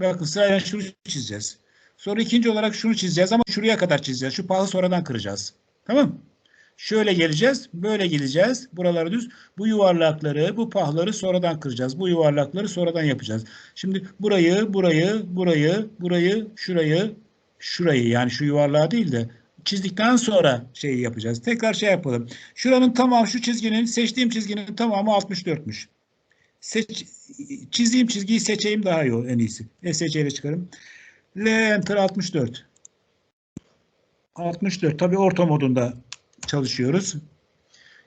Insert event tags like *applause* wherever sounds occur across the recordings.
Bakın sırayla şunu çizeceğiz. Sonra ikinci olarak şunu çizeceğiz ama şuraya kadar çizeceğiz. Şu pahı sonradan kıracağız. Tamam? Şöyle geleceğiz. Böyle gideceğiz. Buraları düz. Bu yuvarlakları, bu pahları sonradan kıracağız. Bu yuvarlakları sonradan yapacağız. Şimdi burayı, burayı, burayı, burayı, şurayı, şurayı yani şu yuvarlağı değil de çizdikten sonra şeyi yapacağız. Tekrar şey yapalım. Şuranın tamamı şu çizginin seçtiğim çizginin tamamı 64'müş. Seç, çizdiğim çizgiyi seçeyim daha iyi en iyisi. SC ile çıkarım. L enter 64. 64. Tabii orta modunda çalışıyoruz.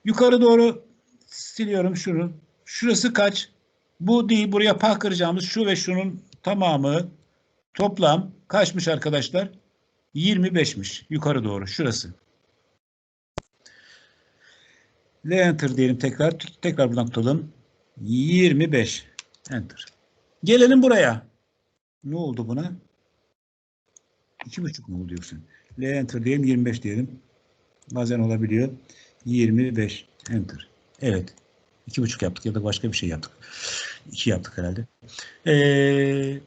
Yukarı doğru siliyorum şunu. Şurası kaç? Bu değil. Buraya pah kıracağımız şu ve şunun tamamı toplam kaçmış arkadaşlar? 25'miş. Yukarı doğru. Şurası. L enter diyelim tekrar. Tekrar buradan tutalım. 25. Enter. Gelelim buraya. Ne oldu buna? 2,5 mu yoksa? L enter diyelim 25 diyelim. Bazen olabiliyor. 25 enter. Evet. 2,5 yaptık ya da başka bir şey yaptık. 2 yaptık herhalde. Ee,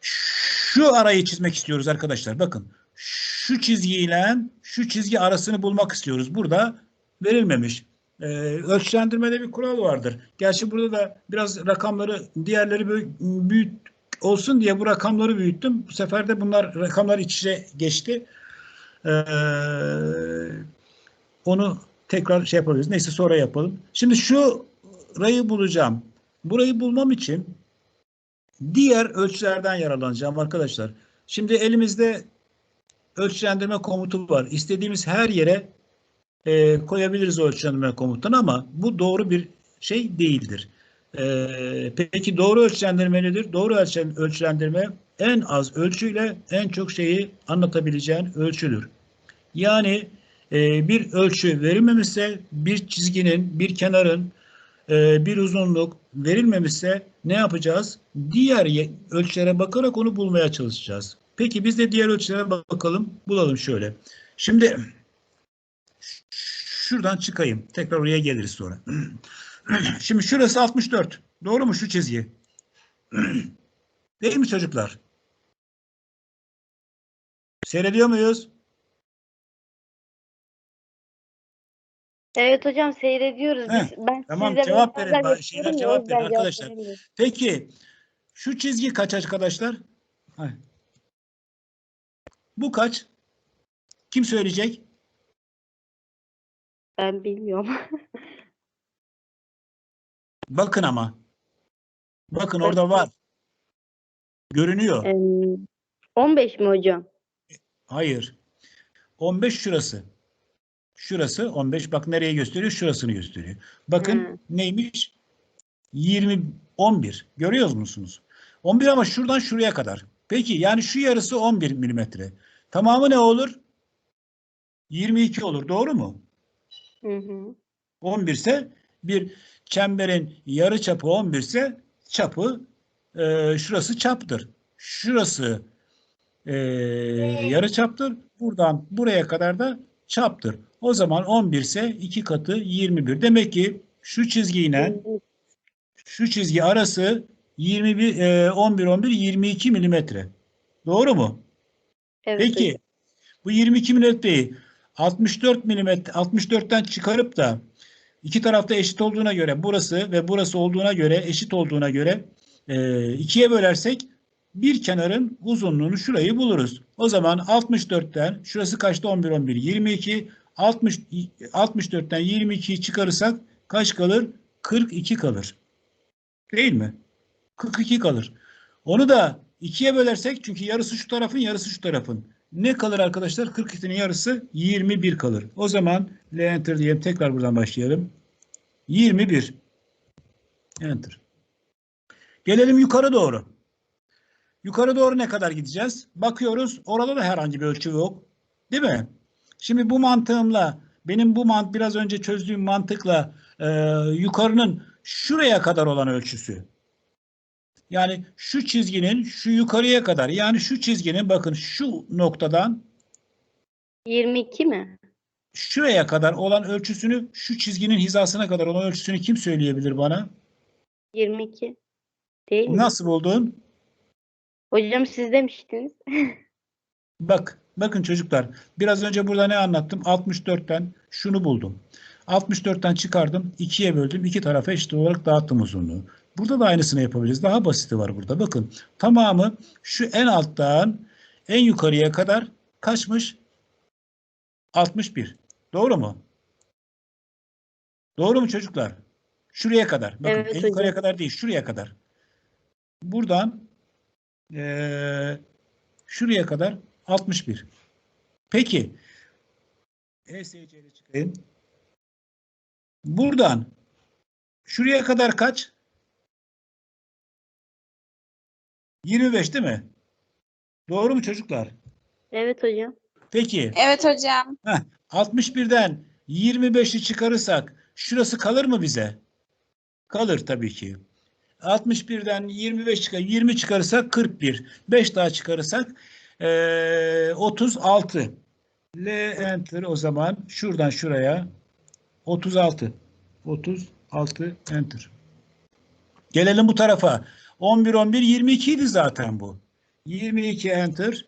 şu arayı çizmek istiyoruz arkadaşlar. Bakın. Şu çizgiyle şu çizgi arasını bulmak istiyoruz. Burada verilmemiş. Ee, ölçülendirmede bir kural vardır. Gerçi burada da biraz rakamları diğerleri büyük, olsun diye bu rakamları büyüttüm. Bu sefer de bunlar rakamlar iç içe geçti. Ee, onu tekrar şey yapabiliriz. Neyse sonra yapalım. Şimdi şu rayı bulacağım. Burayı bulmam için diğer ölçülerden yararlanacağım arkadaşlar. Şimdi elimizde ölçülendirme komutu var. İstediğimiz her yere e, koyabiliriz o ölçülendirme komutunu ama bu doğru bir şey değildir. E, peki doğru ölçülendirme nedir? Doğru ölçen, ölçülendirme en az ölçüyle en çok şeyi anlatabileceğin ölçüdür. Yani e, bir ölçü verilmemişse bir çizginin, bir kenarın, e, bir uzunluk verilmemişse ne yapacağız? Diğer ölçülere bakarak onu bulmaya çalışacağız. Peki biz de diğer ölçülere bakalım, bulalım şöyle. Şimdi şuradan çıkayım. Tekrar oraya geliriz sonra. *clears throat* Şimdi şurası 64. Doğru mu şu çizgi? *clears throat* Değil mi çocuklar? Seyrediyor muyuz? Evet hocam seyrediyoruz. Heh, Biz, ben tamam, cevap verin. Şeyler cevap verin arkadaşlar. Peki şu çizgi kaç arkadaşlar? Hay. Bu kaç? Kim söyleyecek? Ben bilmiyorum. *laughs* Bakın ama. Bakın orada var. Görünüyor. Em, 15 mi hocam? Hayır. 15 şurası. Şurası 15. Bak nereye gösteriyor? Şurasını gösteriyor. Bakın Hı. neymiş? 20 11. Görüyor musunuz? 11 ama şuradan şuraya kadar. Peki yani şu yarısı 11 milimetre. Tamamı ne olur? 22 olur. Doğru mu? Hı hı. 11 ise bir çemberin yarı çapı 11 ise çapı e, şurası çaptır. Şurası e, yarı çaptır. Buradan buraya kadar da çaptır. O zaman 11 ise 2 katı 21. Demek ki şu çizgiyle şu çizgi arası 21 e, 11 11 22 milimetre. Doğru mu? Evet Peki bu 22 milimetreyi 64 milimetre 64'ten çıkarıp da iki tarafta eşit olduğuna göre burası ve burası olduğuna göre eşit olduğuna göre e, ikiye bölersek bir kenarın uzunluğunu şurayı buluruz. O zaman 64'ten şurası kaçtı 11 11 22 60 64'ten 22'yi çıkarırsak kaç kalır? 42 kalır. Değil mi? 42 kalır. Onu da ikiye bölersek çünkü yarısı şu tarafın yarısı şu tarafın. Ne kalır arkadaşlar? 42'nin yarısı 21 kalır. O zaman enter diyelim. Tekrar buradan başlayalım. 21. Enter. Gelelim yukarı doğru. Yukarı doğru ne kadar gideceğiz? Bakıyoruz. Orada da herhangi bir ölçü yok. Değil mi? Şimdi bu mantığımla benim bu mant biraz önce çözdüğüm mantıkla e, yukarının şuraya kadar olan ölçüsü. Yani şu çizginin şu yukarıya kadar yani şu çizginin bakın şu noktadan 22 mi? şuraya kadar olan ölçüsünü şu çizginin hizasına kadar olan ölçüsünü kim söyleyebilir bana? 22. Değil mi? Nasıl buldun? Hocam siz demiştiniz. *laughs* Bak, bakın çocuklar. Biraz önce burada ne anlattım? 64'ten şunu buldum. 64'ten çıkardım, 2'ye böldüm, iki tarafa eşit olarak dağıttım uzunluğu. Burada da aynısını yapabiliriz. Daha basiti var burada. Bakın, tamamı şu en alttan en yukarıya kadar kaçmış? 61. Doğru mu? Doğru mu çocuklar? Şuraya kadar. Bakın, Evet en hocam. yukarıya kadar değil, şuraya kadar. Buradan eee, şuraya kadar 61. Peki. ESC'ye çıkayım. Buradan şuraya kadar kaç? 25 değil mi? Doğru mu çocuklar? Evet hocam. Peki. Evet hocam. Heh, 61'den 25'i çıkarırsak şurası kalır mı bize? Kalır tabii ki. 61'den 25 çıkar, 20 çıkarırsak 41. 5 daha çıkarırsak eee 36. L enter o zaman şuradan şuraya 36. 36 enter. Gelelim bu tarafa. 11 11 22 idi zaten bu. 22 enter.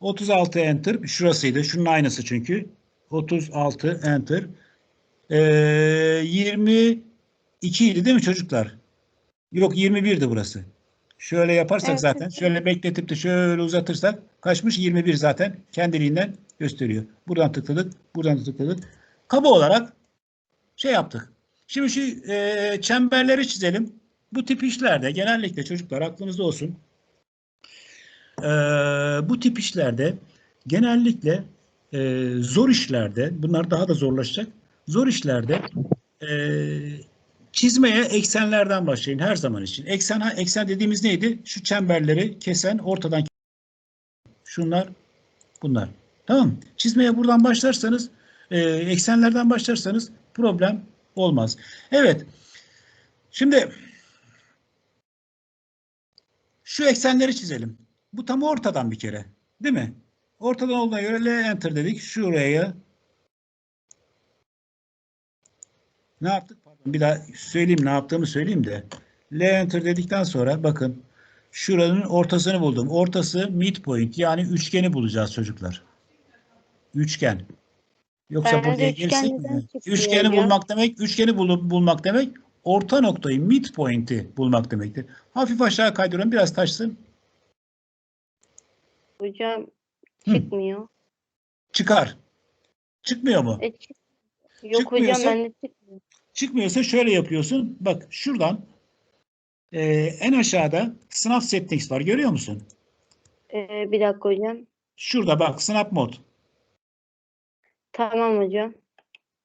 36 enter. Şurasıydı. Şunun aynısı çünkü. 36 enter. Ee, 22 idi değil mi çocuklar? Yok 21'di burası. Şöyle yaparsak Evet, zaten şöyle bekletip de şöyle uzatırsak kaçmış 21 zaten kendiliğinden gösteriyor. Buradan tıkladık, buradan tıkladık. Kaba olarak şey yaptık. Şimdi şu e, çemberleri çizelim. Bu tip işlerde genellikle çocuklar aklınızda olsun. Ee, bu tip işlerde genellikle e, zor işlerde, bunlar daha da zorlaşacak. Zor işlerde e, çizmeye eksenlerden başlayın her zaman için. Eksen eksen dediğimiz neydi? Şu çemberleri kesen, ortadan şunlar, bunlar. Tamam? Çizmeye buradan başlarsanız, e, eksenlerden başlarsanız problem olmaz. Evet. Şimdi şu eksenleri çizelim. Bu tam ortadan bir kere. Değil mi? Ortadan olduğuna göre L enter dedik. Şuraya ne yaptık? Pardon, bir daha söyleyeyim ne yaptığımı söyleyeyim de. L enter dedikten sonra bakın şuranın ortasını buldum. Ortası midpoint yani üçgeni bulacağız çocuklar. Üçgen. Yoksa Bence buraya neden mi? Üçgeni bulmak demek, üçgeni bulup bulmak demek orta noktayı, midpoint'i bulmak demektir. Hafif aşağı kaydırıyorum, biraz taşsın. Hocam Hı. çıkmıyor. Çıkar. Çıkmıyor mu? E, çık- Yok hocam Çıkmıyorsa- bende çıkmıyor. Çıkmıyorsa şöyle yapıyorsun. Bak şuradan e, en aşağıda snap settings var. Görüyor musun? Ee, bir dakika hocam. Şurada bak snap mod. Tamam hocam.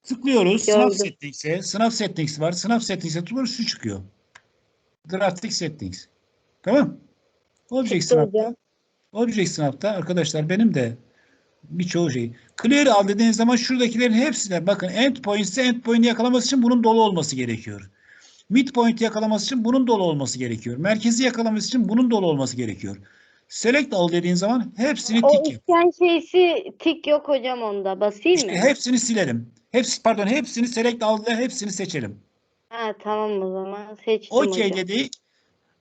Tıklıyoruz. Gördüm. settings'e. Snap settings var. Snap settings'e tıklıyoruz. Şu çıkıyor. Drastic settings. Tamam. Object hocam. Object snap'ta arkadaşlar benim de birçoğu şey. Clear al dediğiniz zaman şuradakilerin hepsine bakın endpoint ise endpoint'i yakalaması için bunun dolu olması gerekiyor. Midpoint yakalaması için bunun dolu olması gerekiyor. Merkezi yakalaması için bunun dolu olması gerekiyor. Select al dediğin zaman hepsini O tik yap. üçgen şeysi tik yok hocam onda. Basayım İşte mı? hepsini silelim. Hepsi pardon hepsini select al ve hepsini seçelim. Ha tamam o zaman seçtim Okey dedik.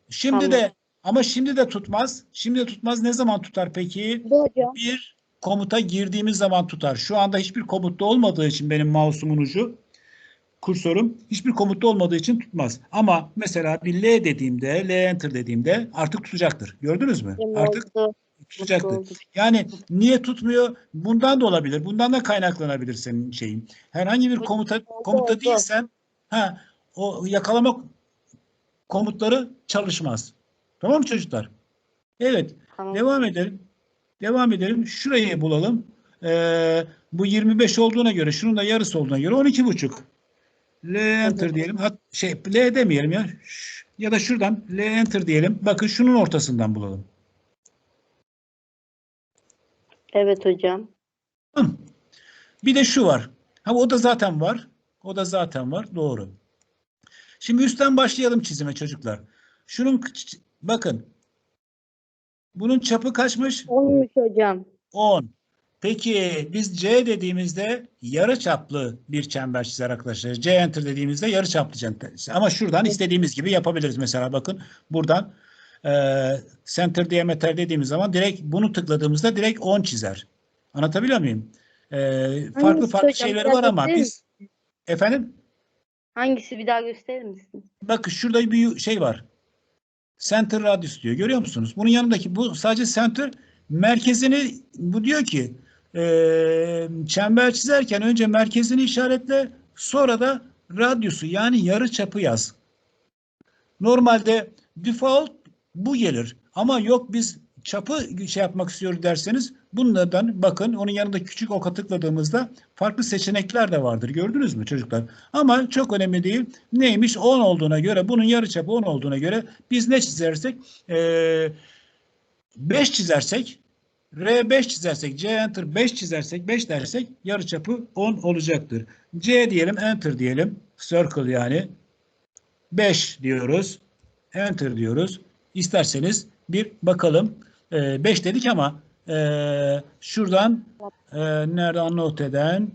Şimdi Tamam. de ama şimdi de tutmaz. Şimdi de tutmaz. Ne zaman tutar peki? Hocam. bir komuta girdiğimiz zaman tutar. Şu anda hiçbir komutta olmadığı için benim mouse'umun ucu kursorum hiçbir komutta olmadığı için tutmaz. Ama mesela bir L dediğimde, L enter dediğimde artık tutacaktır. Gördünüz mü? Artık tutacaktır. Yani niye tutmuyor? Bundan da olabilir. Bundan da kaynaklanabilir senin şeyin. Herhangi bir komuta komuta değilsen ha o yakalama komutları çalışmaz. Tamam mı çocuklar? Evet. Tamam. Devam edelim. Devam edelim. Şurayı bulalım. Ee, bu 25 olduğuna göre, şunun da yarısı olduğuna göre 12 buçuk. L enter diyelim. Hat, şey L demeyelim ya. Ya da şuradan L enter diyelim. Bakın şunun ortasından bulalım. Evet hocam. Tamam. Bir de şu var. Ha o da zaten var. O da zaten var. Doğru. Şimdi üstten başlayalım çizime çocuklar. Şunun bakın. Bunun çapı kaçmış? Olmuş hocam. 10. Peki biz C dediğimizde yarı çaplı bir çember çizer arkadaşlar. C enter dediğimizde yarı çaplı çember. Ama şuradan istediğimiz gibi yapabiliriz. Mesela bakın buradan e, center diameter dediğimiz zaman direkt bunu tıkladığımızda direkt 10 çizer. Anlatabiliyor muyum? E, farklı Hangisi farklı hocam? şeyleri var ama biz efendim Hangisi bir daha gösterir misin? bakın şurada bir şey var. Center radius diyor. Görüyor musunuz? Bunun yanındaki bu sadece center merkezini bu diyor ki e, çember çizerken önce merkezini işaretle sonra da radyusu yani yarı çapı yaz. Normalde default bu gelir. Ama yok biz çapı şey yapmak istiyoruz derseniz bunlardan bakın onun yanında küçük oka tıkladığımızda farklı seçenekler de vardır. Gördünüz mü çocuklar? Ama çok önemli değil. Neymiş? 10 olduğuna göre bunun yarıçapı 10 olduğuna göre biz ne çizersek eee 5 çizersek R5 çizersek C enter 5 çizersek 5 dersek yarıçapı 10 olacaktır. C diyelim enter diyelim. Circle yani. 5 diyoruz. Enter diyoruz. İsterseniz bir bakalım. 5 dedik ama e, şuradan e, nereden not eden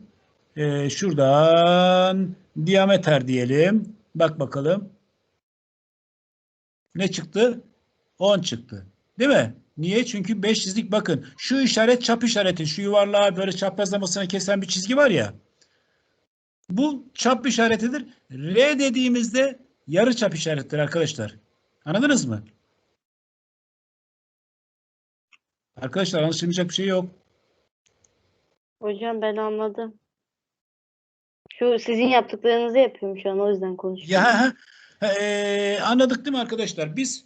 e, şuradan diameter diyelim. Bak bakalım. Ne çıktı? 10 çıktı. Değil mi? Niye? Çünkü 5 çizdik. Bakın şu işaret çap işareti. Şu yuvarlağı böyle çaprazlamasına kesen bir çizgi var ya. Bu çap işaretidir. R dediğimizde yarı çap işaretidir arkadaşlar. Anladınız mı? Arkadaşlar anlaşılmayacak bir şey yok. Hocam ben anladım. Şu sizin yaptıklarınızı yapıyorum şu an o yüzden konuşuyorum. Ya eee, anladık değil mi arkadaşlar? Biz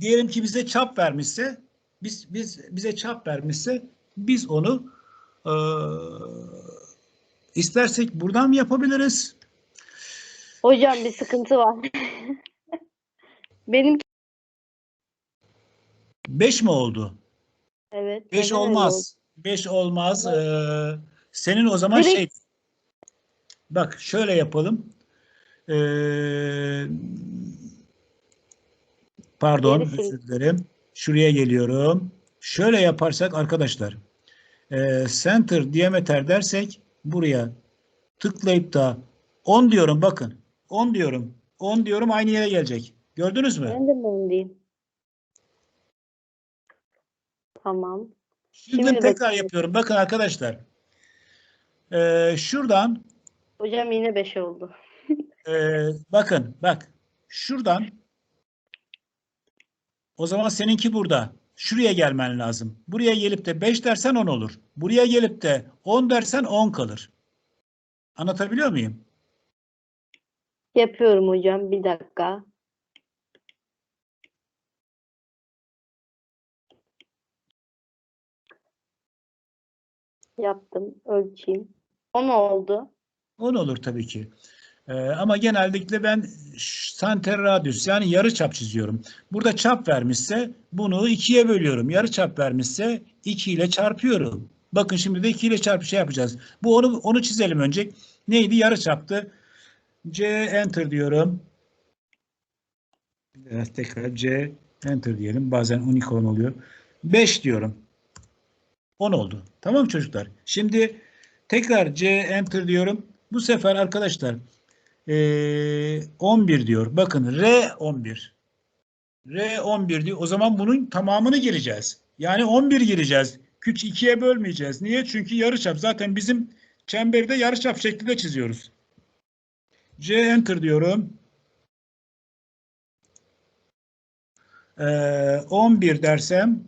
diyelim ki bize çap vermişse biz biz bize çap vermişse biz onu eee, istersek buradan mı yapabiliriz? Hocam bir sıkıntı var. Benim 5 mi oldu? evet. 5 neden öyle oldu? olmaz. 5 olmaz. Eee, senin o zaman Direkt- şey bak şöyle yapalım. Eee, pardon Gerisi. özür dilerim. Şuraya geliyorum. Şöyle yaparsak arkadaşlar eee, center diameter dersek buraya tıklayıp da 10 diyorum bakın. 10 diyorum. 10 diyorum aynı yere gelecek. Gördünüz mü? Ben de onu diyeyim? Tamam. Şimdi Şimdi tekrar bakıyorum. yapıyorum. Bakın arkadaşlar. Eee, şuradan Hocam yine 5 oldu. Ee, *laughs* bakın bak şuradan o zaman seninki burada. Şuraya gelmen lazım. Buraya gelip de 5 dersen 10 olur. Buraya gelip de 10 dersen 10 kalır. Anlatabiliyor muyum? Yapıyorum hocam. Bir dakika. Yaptım. Ölçeyim. 10 oldu. 10 olur tabii ki. Ee, ama genellikle ben center radius yani yarı çap çiziyorum. Burada çap vermişse bunu ikiye bölüyorum. Yarı çap vermişse 2 ile çarpıyorum. Bakın şimdi de 2 ile çarpı şey yapacağız. Bu onu onu çizelim önce. Neydi? Yarı çaptı. C enter diyorum. Biraz tekrar C enter diyelim. Bazen unicorn oluyor. 5 diyorum. 10 oldu. Tamam çocuklar? Şimdi tekrar C enter diyorum. Bu sefer arkadaşlar eee, 11 diyor. Bakın R 11. R 11 diyor. O zaman bunun tamamını gireceğiz. Yani 11 gireceğiz. Küç ikiye bölmeyeceğiz. Niye? Çünkü yarıçap. Zaten bizim çemberi de yarıçap şeklinde çiziyoruz. C enter diyorum. Eee 11 dersem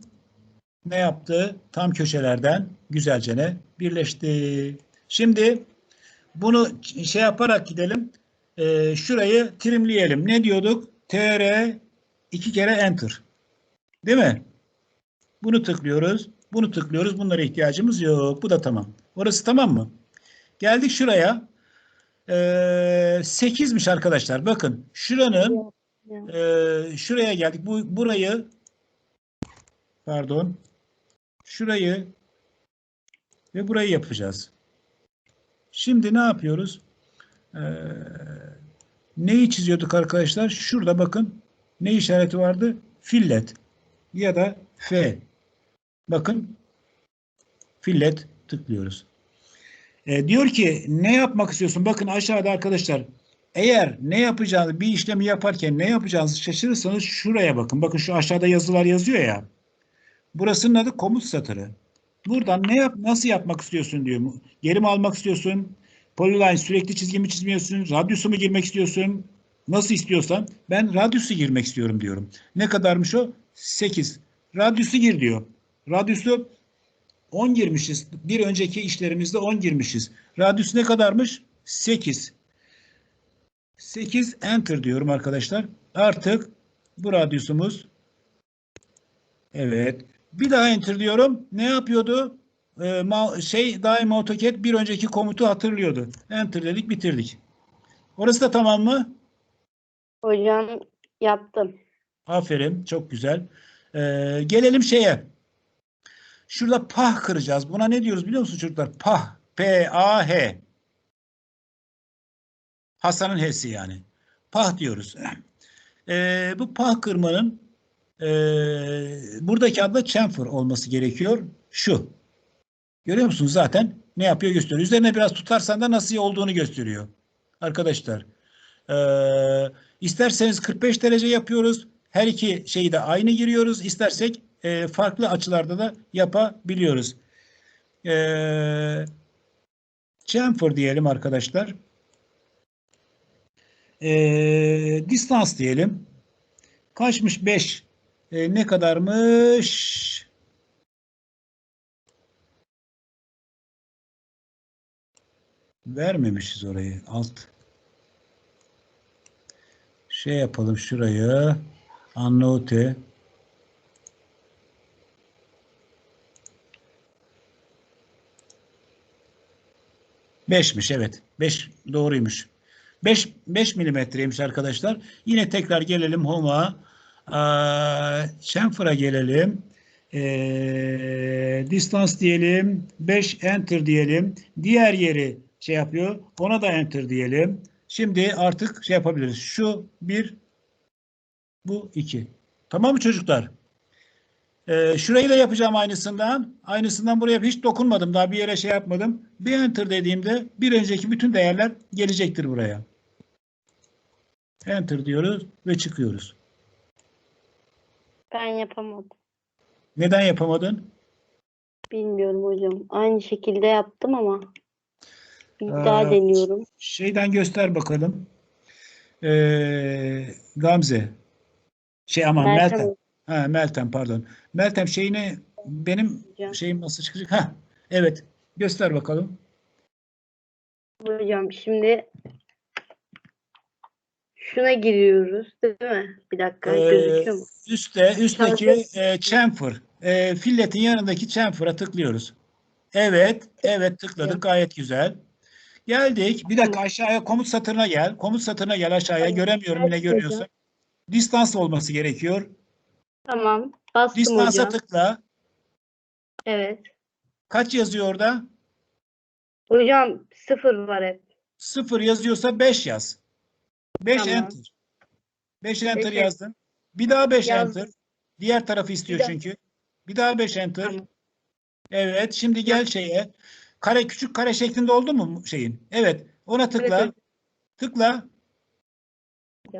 ne yaptı? Tam köşelerden güzelce ne? Birleşti. Şimdi bunu şey yaparak gidelim. Ee, şurayı trimleyelim. Ne diyorduk? TR iki kere enter. Değil mi? Bunu tıklıyoruz. Bunu tıklıyoruz. Bunlara ihtiyacımız yok. Bu da tamam. Orası tamam mı? Geldik şuraya. Ee, 8'miş arkadaşlar. Bakın şuranın ee, şuraya geldik. Bu burayı pardon. Şurayı ve burayı yapacağız. Şimdi ne yapıyoruz? Ee, neyi çiziyorduk arkadaşlar? Şurada bakın ne işareti vardı? Fillet ya da F. Bakın fillet tıklıyoruz. Ee, diyor ki ne yapmak istiyorsun? Bakın aşağıda arkadaşlar Eğer ne yapacağınızı bir işlemi yaparken ne yapacağınızı şaşırırsanız şuraya bakın. Bakın şu aşağıda yazılar yazıyor ya. Burasının adı komut satırı. Buradan ne yap nasıl yapmak istiyorsun diyor. Geri mi almak istiyorsun? Polyline sürekli çizgi mi çizmiyorsun? Radyusu mu girmek istiyorsun? Nasıl istiyorsan ben radyusu girmek istiyorum diyorum. Ne kadarmış o? 8. Radyusu gir diyor. Radyusu 10 girmişiz. Bir önceki işlerimizde 10 girmişiz. Radyus ne kadarmış? 8. 8 enter diyorum arkadaşlar. Artık bu radyusumuz evet. Bir daha enter diyorum. Ne yapıyordu? Ee, şey daima AutoCAD bir önceki komutu hatırlıyordu. Enter dedik bitirdik. Orası da tamam mı? Hocam yaptım. Aferin. Çok güzel. Ee, gelelim şeye. Şurada pah kıracağız. Buna ne diyoruz biliyor musun çocuklar? Pah. P-A-H. Hasan'ın H'si yani. Pah diyoruz. Ee, bu pah kırmanın ee, buradaki adı chamfer olması gerekiyor. Şu. Görüyor musunuz zaten ne yapıyor gösteriyor. Üzerine biraz tutarsan da nasıl olduğunu gösteriyor. Arkadaşlar. Ee, isterseniz 45 derece yapıyoruz. Her iki şeyi de aynı giriyoruz. İstersek e, farklı açılarda da yapabiliyoruz. Ee, chamfer diyelim arkadaşlar. Ee, distance diyelim. Kaçmış 5? Ee, ne kadarmış? Vermemişiz orayı. Alt. Şey yapalım şurayı. Annote. Beşmiş evet. Beş doğruymuş. 5 5 milimetreymiş arkadaşlar. Yine tekrar gelelim Home'a. Chamfer'a gelelim. Ee, distance diyelim. 5 enter diyelim. Diğer yeri şey yapıyor. Ona da enter diyelim. Şimdi artık şey yapabiliriz. Şu bir bu iki. Tamam mı çocuklar? Ee, şurayı da yapacağım aynısından. Aynısından buraya hiç dokunmadım. Daha bir yere şey yapmadım. Bir enter dediğimde bir önceki bütün değerler gelecektir buraya. Enter diyoruz ve çıkıyoruz. Ben yapamadım. Neden yapamadın? Bilmiyorum hocam. Aynı şekilde yaptım ama bir daha Ee, deniyorum. Şeyden göster bakalım. Ee, Gamze. Şey aman Meltem Meltem. Ha, Meltem pardon. Meltem şeyini benim hocam. şeyim nasıl çıkacak? Ha, evet. Göster bakalım. Hocam şimdi şuna giriyoruz değil mi? Bir dakika Ee, gözüküyor mu? Üste, üstteki e, chamfer. E, filletin yanındaki chamfer'a tıklıyoruz. Evet, evet tıkladık. Gayet güzel. Geldik. Bir dakika aşağıya komut satırına gel. Komut satırına gel aşağıya. Göremiyorum Evet, görüyorsun. Distans olması gerekiyor. Tamam. Bastım Distansa hocam. tıkla. Evet. Kaç yazıyor orada? Hocam sıfır var hep. Sıfır yazıyorsa 5 yaz. 5 Tamam. enter. 5 enter Beş yazdın. Bir daha 5 Yazdım. enter. Diğer tarafı istiyor Bir daha- çünkü. Bir daha 5 enter. Tamam. Evet. Şimdi gel şeye. Kare küçük kare şeklinde oldu mu şeyin? Evet. Ona tıkla. Tıkla.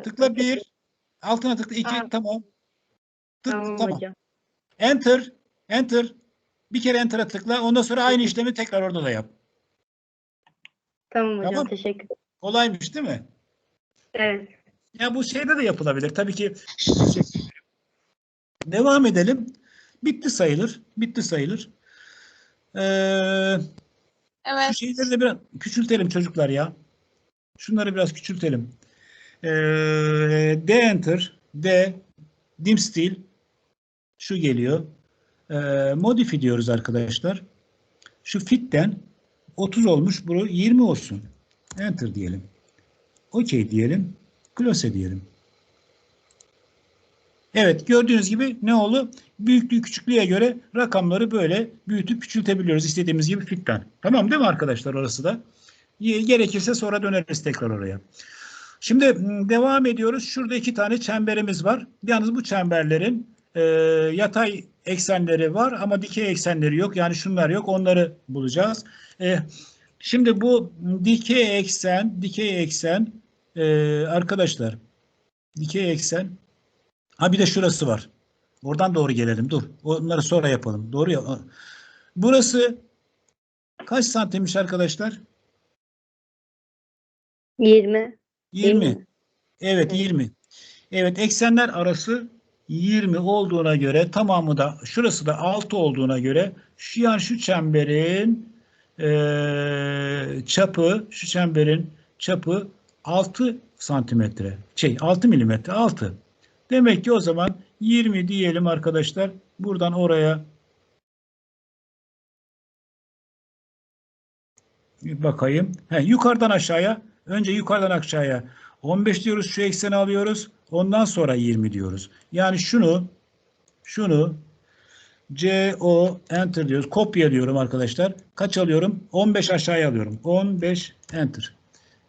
Tıkla bir. Altına tıkla iki. Aa. Tamam. Tık, Tamam, tamam. hocam. Enter. Enter. Bir kere enter'a tıkla. Ondan sonra aynı işlemi tekrar orada da yap. Tamam hocam Tamam. teşekkür ederim. Kolaymış değil mi? Evet. Ya bu şeyde de yapılabilir. Tabii ki ederim. devam edelim. Bitti sayılır. Bitti sayılır. Ee, Evet. şu şeyleri de biraz küçültelim çocuklar ya. Şunları biraz küçültelim. Ee, D enter, D, dim stil, şu geliyor. Ee, modify diyoruz arkadaşlar. Şu fitten 30 olmuş. Bu 20 olsun. Enter diyelim. OK diyelim. Close diyelim. Evet gördüğünüz gibi ne oldu? Büyüklüğü küçüklüğe göre rakamları böyle büyütüp küçültebiliyoruz istediğimiz gibi fitten. Tamam değil mi arkadaşlar orası da? Gerekirse sonra döneriz tekrar oraya. Şimdi devam ediyoruz. Şurada iki tane çemberimiz var. Yalnız bu çemberlerin e, yatay eksenleri var ama dikey eksenleri yok. Yani şunlar yok. Onları bulacağız. E, şimdi bu dikey eksen, dikey eksen Ee, arkadaşlar dikey eksen ha bir de şurası var. Oradan doğru gelelim. Dur. Onları sonra yapalım. Doğru ya. Burası kaç santimmiş arkadaşlar? 20. 20. Yirmi. Evet Evet. 20. Evet eksenler arası 20 olduğuna göre tamamı da şurası da 6 olduğuna göre şu yani şu çemberin eee, çapı şu çemberin çapı 6 santimetre. Şey 6 milimetre 6. Demek ki o zaman 20 diyelim arkadaşlar. Buradan oraya bir bakayım. He, yukarıdan aşağıya önce yukarıdan aşağıya 15 diyoruz şu ekseni alıyoruz. Ondan sonra 20 diyoruz. Yani şunu şunu CO enter diyoruz. Kopya diyorum arkadaşlar. Kaç alıyorum? 15 aşağıya alıyorum. 15 enter.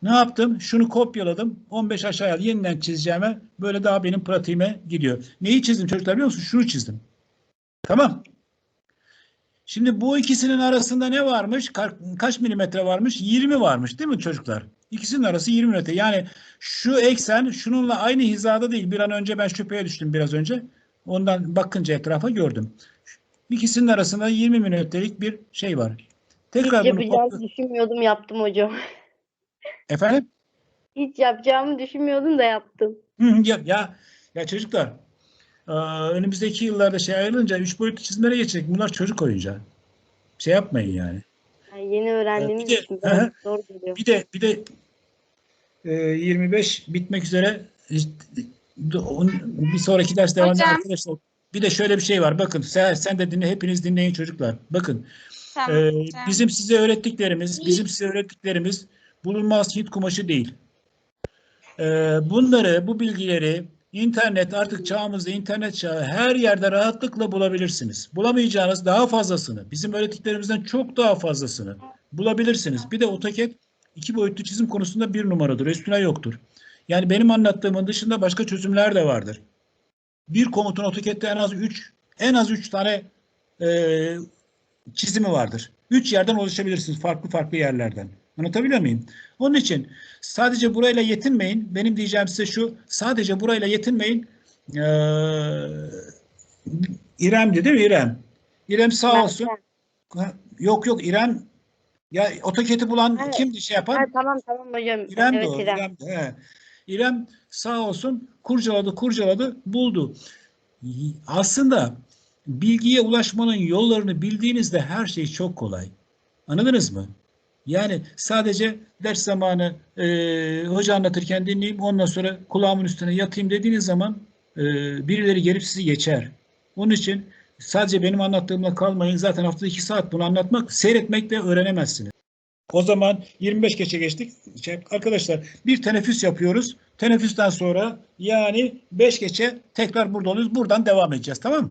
Ne yaptım? Şunu kopyaladım. 15 aşağıya yeniden çizeceğime böyle daha benim pratiğime gidiyor. Neyi çizdim çocuklar biliyor musunuz? Şunu çizdim. Tamam. Şimdi bu ikisinin arasında ne varmış? Ka- kaç milimetre varmış? 20 varmış değil mi çocuklar? İkisinin arası 20 milimetre. Yani şu eksen şununla aynı hizada değil. Bir an önce ben şüpheye düştüm biraz önce. Ondan bakınca etrafa gördüm. İkisinin arasında 20 milimetrelik bir şey var. Tekrar bunu Yapacağımı kopya- düşünmüyordum yaptım hocam. *laughs* Efendim? Hiç yapacağımı düşünmüyordum da yaptım. Hı, ya, ya, ya çocuklar aa, önümüzdeki yıllarda şey ayrılınca üç boyutlu çizimlere geçecek. Bunlar çocuk oyuncağı. Şey yapmayın yani. Yani yeni öğrendiğimiz bir de- için biraz zor geliyor. Bir de bir de e, 25 bitmek üzere bir sonraki ders devam Hocam. arkadaşlar. Bir de şöyle bir şey var. Bakın sen, sen de dinle hepiniz dinleyin çocuklar. Bakın Tamam e, hocam. bizim size öğrettiklerimiz bizim size öğrettiklerimiz bulunmaz Hint kumaşı değil. E, bunları bu bilgileri internet artık çağımızda internet çağı her yerde rahatlıkla bulabilirsiniz. Bulamayacağınız daha fazlasını bizim öğrettiklerimizden çok daha fazlasını bulabilirsiniz. Bir de AutoCAD iki boyutlu çizim konusunda bir numaradır. Üstüne yoktur. Yani benim anlattığımın dışında başka çözümler de vardır. Bir komutun AutoCAD'de en az 3 en az 3 tane e, çizimi vardır. 3 yerden oluşabilirsiniz farklı farklı yerlerden. Anlatabiliyor muyum? Onun için sadece burayla yetinmeyin. Benim diyeceğim size şu. Sadece burayla yetinmeyin. Ee, İrem'di değil mi İrem? İrem sağ Ben- olsun. Yok yok İrem ya otoketi bulan Evet. kimdi şey yapan? Ha, tamam tamam hocam. İrem de evet o. İrem. İrem, he. İrem sağ olsun kurcaladı kurcaladı buldu. Aslında bilgiye ulaşmanın yollarını bildiğinizde her şey çok kolay. Anladınız mı? Yani sadece ders zamanı e, hoca anlatırken dinleyeyim ondan sonra kulağımın üstüne yatayım dediğiniz zaman e, birileri gelip sizi geçer. Onun için sadece benim anlattığımla kalmayın. Zaten haftada iki saat bunu anlatmak, seyretmekle öğrenemezsiniz. O zaman 25 geçe geçtik. Şey, arkadaşlar bir teneffüs yapıyoruz. Teneffüsten sonra yani 5 geçe tekrar burada oluyoruz. Buradan devam edeceğiz. Tamam mı?